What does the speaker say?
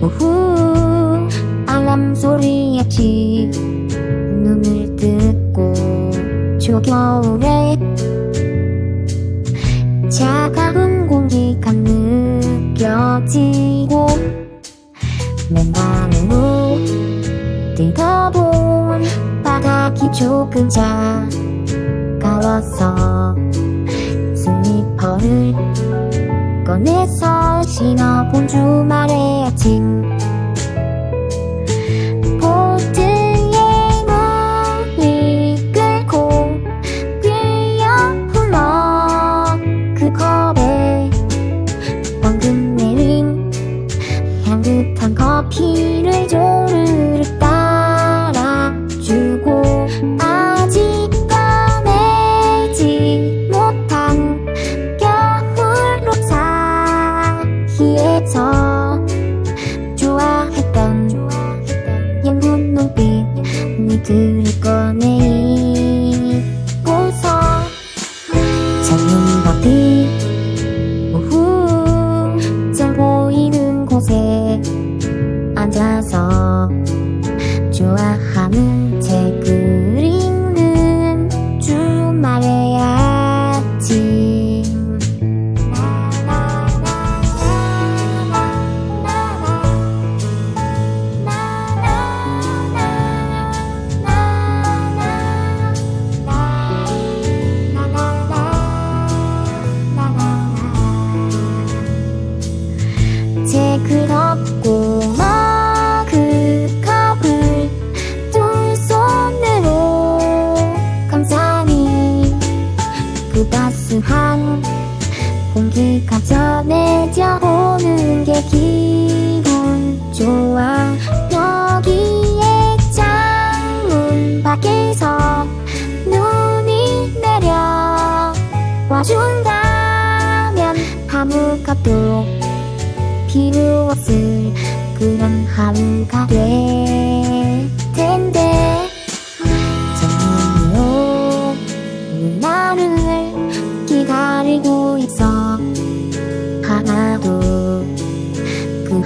오후 알람 소리에 지. 눈을 뜨고 초겨울에 차가운 공기가 느껴지고 맨방으로 뛰어본 바닥이 조금 차가워서 슬리퍼를 꺼내서 신어본 주말의 니들을 꺼내고서 작은 바위 오후 잘 보이는 곳에 앉아서 좋아하는 그 따스한 공기가 전해져 오는 게 기분 좋아. 여기에 창문 밖에서 눈이 내려 와준다면 아무것도 필요 없을 그런 하루가 될